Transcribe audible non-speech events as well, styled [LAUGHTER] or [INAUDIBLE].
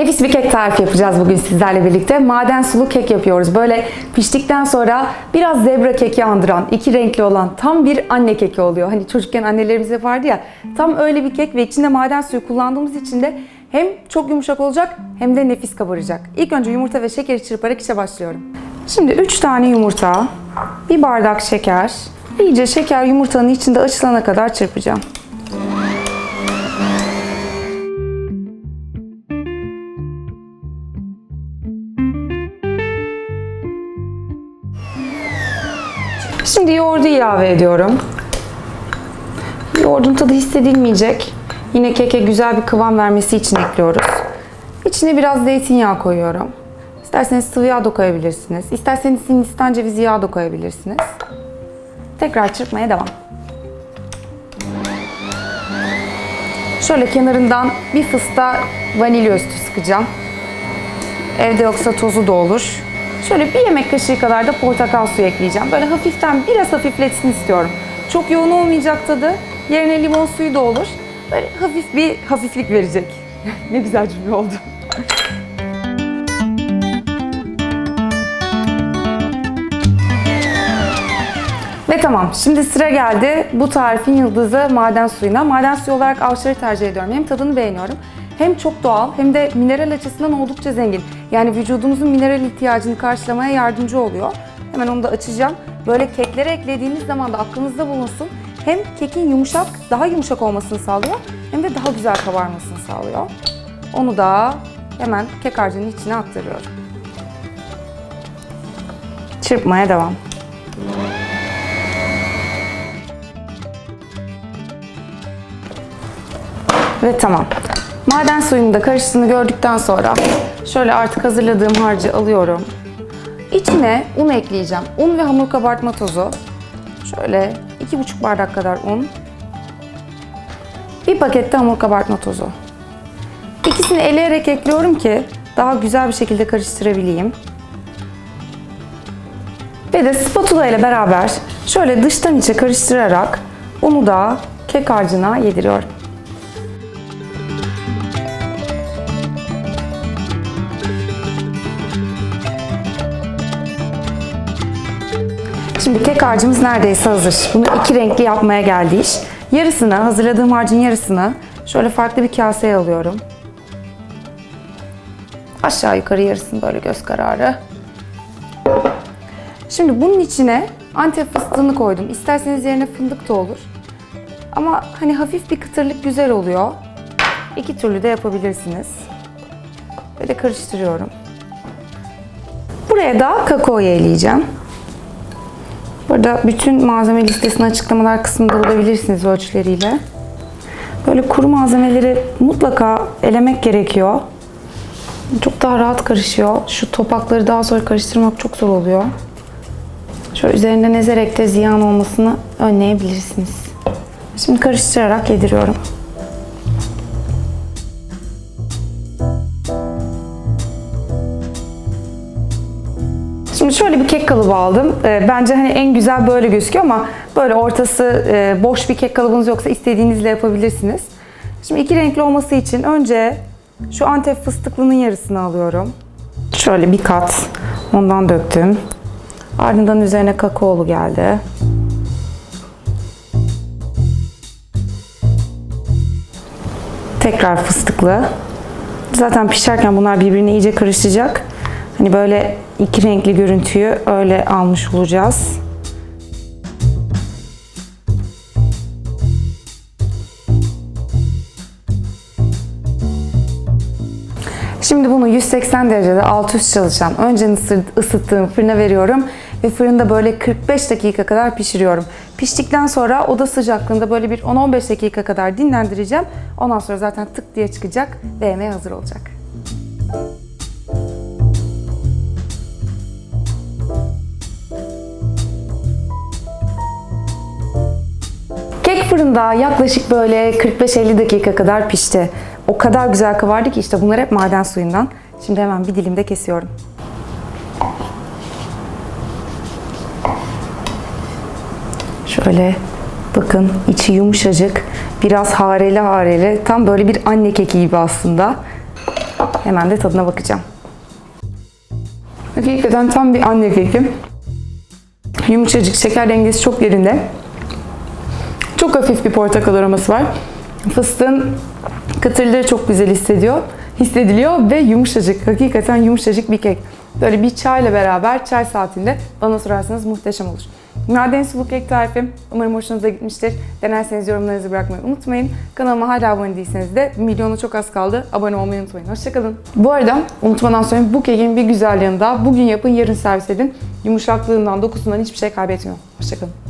Nefis bir kek tarifi yapacağız bugün sizlerle birlikte. Maden sulu kek yapıyoruz. Böyle piştikten sonra biraz zebra keki andıran, iki renkli olan tam bir anne keki oluyor. Hani çocukken annelerimiz yapardı ya. Tam öyle bir kek ve içinde maden suyu kullandığımız için de hem çok yumuşak olacak hem de nefis kabaracak. İlk önce yumurta ve şekeri çırparak işe başlıyorum. Şimdi 3 tane yumurta, bir bardak şeker, iyice şeker yumurtanın içinde açılana kadar çırpacağım. Şimdi yoğurdu ilave ediyorum. Yoğurdun tadı hissedilmeyecek. Yine keke güzel bir kıvam vermesi için ekliyoruz. İçine biraz zeytinyağı koyuyorum. İsterseniz sıvı yağ da koyabilirsiniz. İsterseniz hindistan cevizi yağı da koyabilirsiniz. Tekrar çırpmaya devam. Şöyle kenarından bir fısta vanilya üstü sıkacağım. Evde yoksa tozu da olur. Şöyle bir yemek kaşığı kadar da portakal suyu ekleyeceğim. Böyle hafiften biraz hafifletsin istiyorum. Çok yoğun olmayacak tadı. Yerine limon suyu da olur. Böyle hafif bir hafiflik verecek. [LAUGHS] ne güzel cümle oldu. Ve tamam. Şimdi sıra geldi bu tarifin yıldızı maden suyuna. Maden suyu olarak avşarı tercih ediyorum. Hem tadını beğeniyorum hem çok doğal hem de mineral açısından oldukça zengin. Yani vücudumuzun mineral ihtiyacını karşılamaya yardımcı oluyor. Hemen onu da açacağım. Böyle keklere eklediğiniz zaman da aklınızda bulunsun. Hem kekin yumuşak, daha yumuşak olmasını sağlıyor hem de daha güzel kabarmasını sağlıyor. Onu da hemen kek harcının içine aktarıyorum. Çırpmaya devam. Ve tamam. Maden suyunu da karıştığını gördükten sonra şöyle artık hazırladığım harcı alıyorum. İçine un ekleyeceğim. Un ve hamur kabartma tozu. Şöyle 2,5 bardak kadar un. Bir pakette hamur kabartma tozu. İkisini eleyerek ekliyorum ki daha güzel bir şekilde karıştırabileyim. Ve de spatula ile beraber şöyle dıştan içe karıştırarak unu da kek harcına yediriyorum. Şimdi kek harcımız neredeyse hazır. Bunu iki renkli yapmaya geldi iş. Yarısını, hazırladığım harcın yarısını şöyle farklı bir kaseye alıyorum. Aşağı yukarı yarısını böyle göz kararı. Şimdi bunun içine antep fıstığını koydum. İsterseniz yerine fındık da olur. Ama hani hafif bir kıtırlık güzel oluyor. İki türlü de yapabilirsiniz. Böyle karıştırıyorum. Buraya da kakao eleyeceğim. Burada bütün malzeme listesini açıklamalar kısmında bulabilirsiniz ölçüleriyle. Böyle kuru malzemeleri mutlaka elemek gerekiyor. Çok daha rahat karışıyor. Şu topakları daha sonra karıştırmak çok zor oluyor. Şöyle üzerinden ezerek de ziyan olmasını önleyebilirsiniz. Şimdi karıştırarak yediriyorum. Şimdi şöyle bir kek kalıbı aldım. Ee, bence hani en güzel böyle gözüküyor ama böyle ortası e, boş bir kek kalıbınız yoksa istediğinizle yapabilirsiniz. Şimdi iki renkli olması için önce şu antep fıstıklının yarısını alıyorum. Şöyle bir kat ondan döktüm. Ardından üzerine kakaolu geldi. Tekrar fıstıklı. Zaten pişerken bunlar birbirine iyice karışacak. Hani böyle iki renkli görüntüyü öyle almış olacağız. Şimdi bunu 180 derecede alt üst çalışan önceden ısı- ısıttığım fırına veriyorum ve fırında böyle 45 dakika kadar pişiriyorum. Piştikten sonra oda sıcaklığında böyle bir 10-15 dakika kadar dinlendireceğim. Ondan sonra zaten tık diye çıkacak ve yemeğe hazır olacak. Fırında yaklaşık böyle 45-50 dakika kadar pişti. O kadar güzel kabardı ki işte bunlar hep maden suyundan. Şimdi hemen bir dilimde kesiyorum. Şöyle bakın içi yumuşacık, biraz hareli hareli. Tam böyle bir anne keki gibi aslında. Hemen de tadına bakacağım. Hakikaten tam bir anne keki. Yumuşacık, şeker dengesi çok yerinde. Çok hafif bir portakal aroması var. Fıstığın kıtırlığı çok güzel hissediyor, hissediliyor ve yumuşacık. Hakikaten yumuşacık bir kek. Böyle bir çayla beraber çay saatinde bana sorarsanız muhteşem olur. Maden sulu kek tarifim. Umarım hoşunuza gitmiştir. Denerseniz yorumlarınızı bırakmayı unutmayın. Kanalıma hala abone değilseniz de milyonu çok az kaldı. Abone olmayı unutmayın. Hoşçakalın. Bu arada unutmadan söyleyeyim bu kekin bir güzel yanı daha. Bugün yapın yarın servis edin. Yumuşaklığından dokusundan hiçbir şey kaybetmiyor. Hoşçakalın.